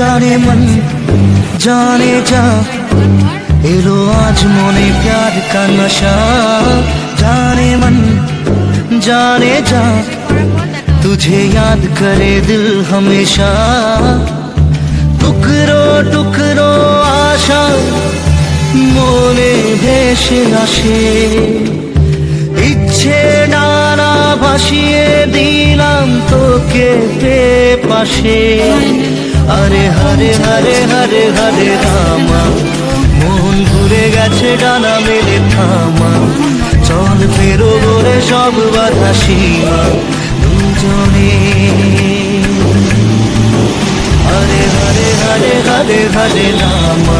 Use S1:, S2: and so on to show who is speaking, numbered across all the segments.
S1: जाने मन जाने जा एलो आज मोने प्यार का नशा जाने मन जाने जा तुझे याद करे दिल हमेशा টুকরো টুকরো আশা মনে ভেসে আসে ইচ্ছে নানা ভাসিয়ে দিলাম তোকে পেয়ে পাশে আরে হরে হরে হরে হরে রামা। মন ঘুরে গেছে ডানা মেলে থামা। চল ফেরো বলে সব বাধা সীমা। দুজনে। হরে হরে হরে হরে হরে রামা।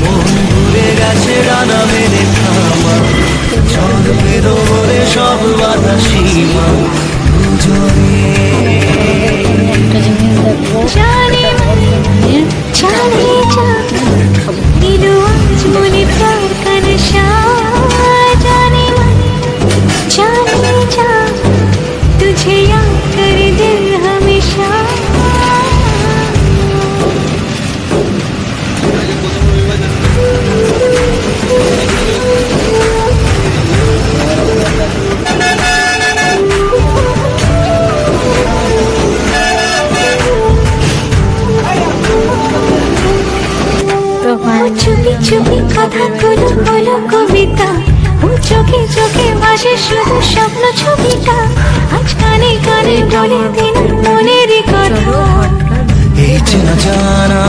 S1: মন ঘুরে গেছে ডানা মেরে থামা। চল ফেরো বলে সব বাধা সীমা। দুজনে।
S2: কথাগুলো হলো কবিতা ও চোখে চোখে ভাসে শুধু স্বপ্ন ছবিটা। আজ কানে কানে বলে দিন মনের কথা।
S1: এই চেনা জানা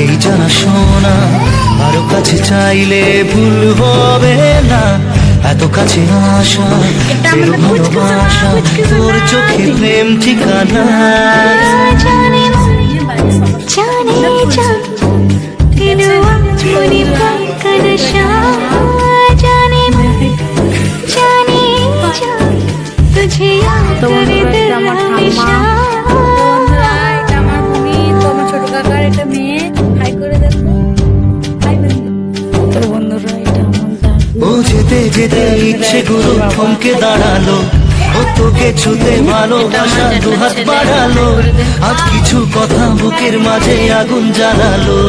S1: এই জানা শোনা আরও কাছে চাইলে ভুল হবে না। এত কাছে আসা ফেরো ভালোবাসা তোর চোখে প্রেম ঠিকানা।
S2: জানে জানে।
S1: ও যেতে যেতে ইচ্ছে গুরু থমকে দাঁড়াল ও তোকে ছুতে ভালোবাসা দুহাত বাড়ালো। আজ কিছু কথা বুকের মাঝে আগুন জ্বালালো।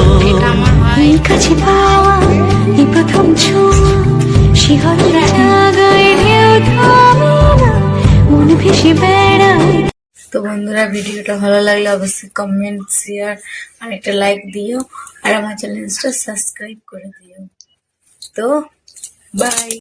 S2: কাছে পাওয়া এই প্রথম ছোঁয়া শিহরণ জাগায় ঢেউ থামে মন ভেসে বেড়ায়।
S3: তো বন্ধুরা ভিডিওটা ভালো লাগলে অবশ্যই কমেন্ট শেয়ার আর একটা লাইক দিও আর আমার চ্যানেলটা সাবস্ক্রাইব করে দিও। তো Bye!